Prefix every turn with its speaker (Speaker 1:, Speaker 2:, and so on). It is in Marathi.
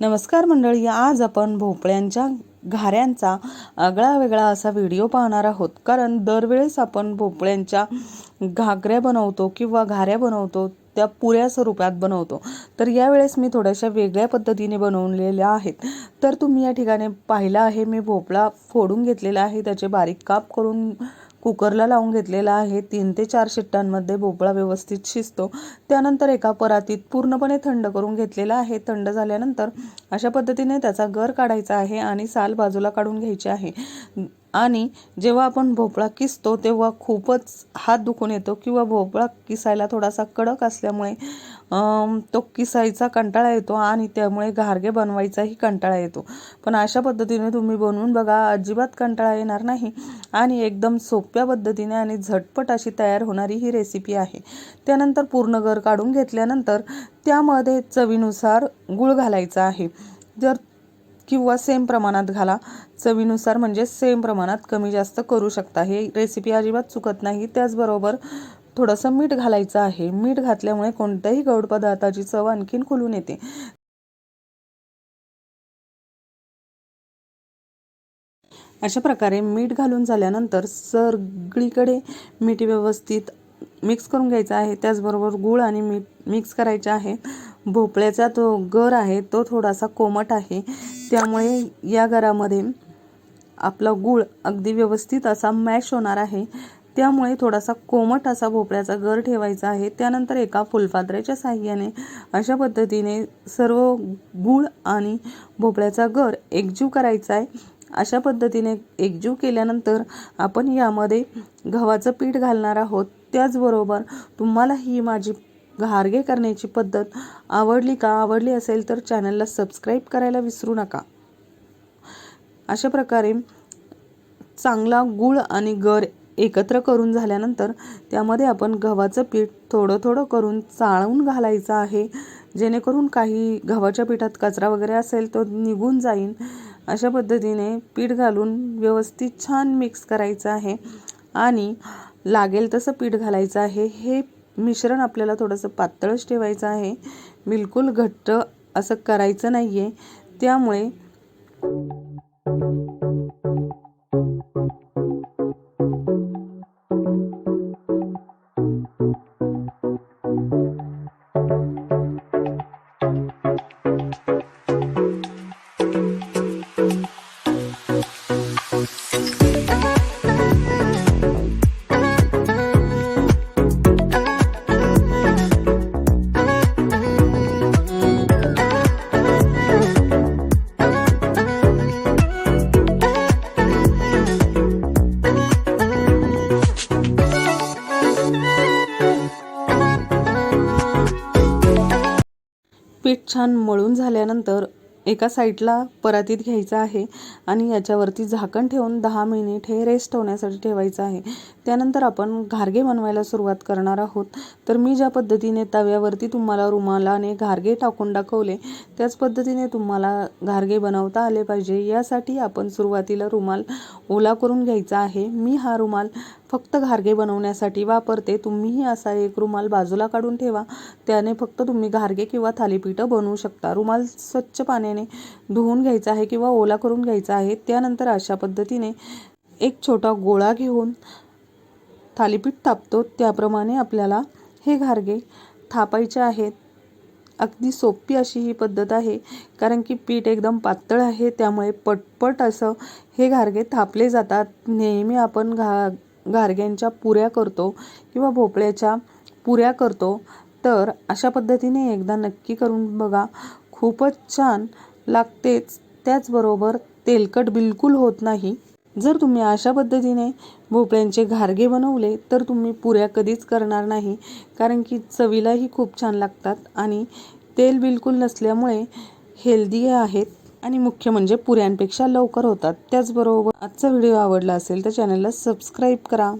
Speaker 1: नमस्कार मंडळी आज आपण भोपळ्यांच्या घाऱ्यांचा आगळा वेगळा असा व्हिडिओ पाहणार आहोत. कारण दरवेळेस आपण भोपळ्यांच्या घागऱ्या बनवतो किंवा घाऱ्या बनवतो त्या पुऱ्या स्वरूपात बनवतो. तर यावेळेस मी थोड्याशा वेगळ्या पद्धतीने बनवलेल्या आहेत. तर तुम्ही या ठिकाणी पाहिलं आहे मी भोपळा फोडून घेतलेला आहे त्याचे बारीक काप करून कुकरला लावून घेतलेला आहे. तीन ते चार शिट्ट्यांमध्ये भोपळा व्यवस्थित शिजतो. त्यानंतर एका परातीत पूर्णपणे थंड करून घेतलेला आहे. थंड झाल्यानंतर अशा पद्धतीने त्याचा गर काढायचा आहे आणि साल बाजूला काढून घ्यायची आहे. आणि जेव्हा आपण भोपळा किसतो तेव्हा खूपच हात दुखून येतो किंवा भोपळा किसायला थोडासा कडक असल्यामुळे तो किसायचा कंटाळा येतो आणि त्यामुळे घारगे बनवायचाही कंटाळा येतो. पण अशा पद्धतीने तुम्ही बनवून बघा अजिबात कंटाळा येणार नाही आणि एकदम सोप्या पद्धतीने आणि झटपट अशी तयार होणारी ही रेसिपी आहे. त्यानंतर पूर्ण घर काढून घेतल्यानंतर त्यामध्ये चवीनुसार गूळ घालायचा आहे. जर किंवा सेम प्रमाणात घाला. चवीनुसार म्हणजे सेम प्रमाणात कमी जास्त करू शकता. हे रेसिपी अजिबात चुकत नाही. त्याचबरोबर थोडंसं मीठ घालायचं आहे. मीठ घातल्यामुळे कोणत्याही गोड पदार्थाची चव आणखीन खुलून येते. अशा प्रकारे मीठ घालून झाल्यानंतर सगळीकडे मीठ व्यवस्थित मिक्स करून घ्यायचं आहे. त्याचबरोबर गूळ आणि मीठ मिक्स करायचे आहे. भोपळ्याचा तो गर आहे तो थोडासा कोमट आहे. त्यामुळे या गरामध्ये आपला गूळ अगदी व्यवस्थित असा मॅश होणार आहे. त्यामुळे थोडासा कोमट असा भोपळ्याचा गर ठेवायचा आहे. त्यानंतर एका फुलपात्र्याच्या साह्याने अशा पद्धतीने सर्व गूळ आणि भोपळ्याचा गर एकजीव करायचा आहे. अशा पद्धतीने एकजीव केल्यानंतर आपण यामध्ये गव्हाचं पीठ घालणार आहोत. त्याचबरोबर तुम्हाला ही माझी घारगे करण्याची पद्धत आवडली का? आवडली असेल तर चॅनलला सबस्क्राईब करायला विसरू नका. अशा प्रकारे चांगला गूळ आणि गर एकत्र करून झाल्यानंतर त्यामध्ये आपण गव्हाचं पीठ थोडं थोडं करून चाळून घालायचं आहे. जेणेकरून काही गव्हाच्या पिठात कचरा वगैरे असेल तो निघून जाईल अशा पद्धतीने पीठ घालून व्यवस्थित छान मिक्स करायचं आहे. आणि लागेल तसं पीठ घालायचं आहे. हे मिश्रण आपल्याला थोडंसं पातळच ठेवायचं आहे. बिलकुल घट्ट असं करायचं नाही आहे त्यामुळे पीठ छान मळून झाल्यानंतर एका साईडला परातीत घ्यायचं आहे आणि याच्यावरती झाकण ठेवून दहा मिनिट हे रेस्ट होण्यासाठी ठेवायचं आहे. त्यानंतर आपण घारगे बनवायला सुरुवात करणार आहोत. तर मी ज्या पद्धतीने तव्यावरती तुम्हाला रुमालाने घारगे टाकून दाखवले त्याच पद्धतीने तुम्हाला घारगे बनवता आले पाहिजे. यासाठी आपण सुरुवातीला रुमाल ओला करून घ्यायचा आहे. मी हा रुमाल फक्त घारगे बनवण्यासाठी वापरते तुम्हीही असा एक रुमाल बाजूला काढून ठेवा. त्याने फक्त तुम्ही घारगे किंवा थालीपीठं बनवू शकता. रुमाल स्वच्छ पाण्याने धुवून घ्यायचा आहे किंवा ओला करून घ्यायचा आहे. त्यानंतर अशा पद्धतीने एक छोटा गोळा घेऊन थालीपीठ थापतो त्याप्रमाणे आपल्याला हे घारगे थापायचे आहेत. अगदी सोपी अशी ही पद्धत आहे कारण की पीठ एकदम पातळ आहे. त्यामुळे पटपट असं हे घारगे थापले जातात. नेहमी आपण घा घारग्यांच्या पुऱ्या करतो किंवा भोपळ्याच्या पुऱ्या करतो तर अशा पद्धतीने एकदा नक्की करून बघा. खूपच छान लागतेच त्याचबरोबर तेलकट बिलकुल होत नाही. जर तुम्ही अशा पद्धतीने भोपळ्यांचे घारगे बनवले तर तुम्ही पुऱ्या कधीच करणार नाही कारण की चवीलाही खूप छान लागतात आणि तेल बिलकुल नसल्यामुळे हेल्दी आहेत. आणि मुख्य म्हणजे पुऱ्यांपेक्षा लवकर होतात. त्याचबरोबर आजचा व्हिडिओ आवडला असेल तर चॅनलला सबस्क्राईब करा.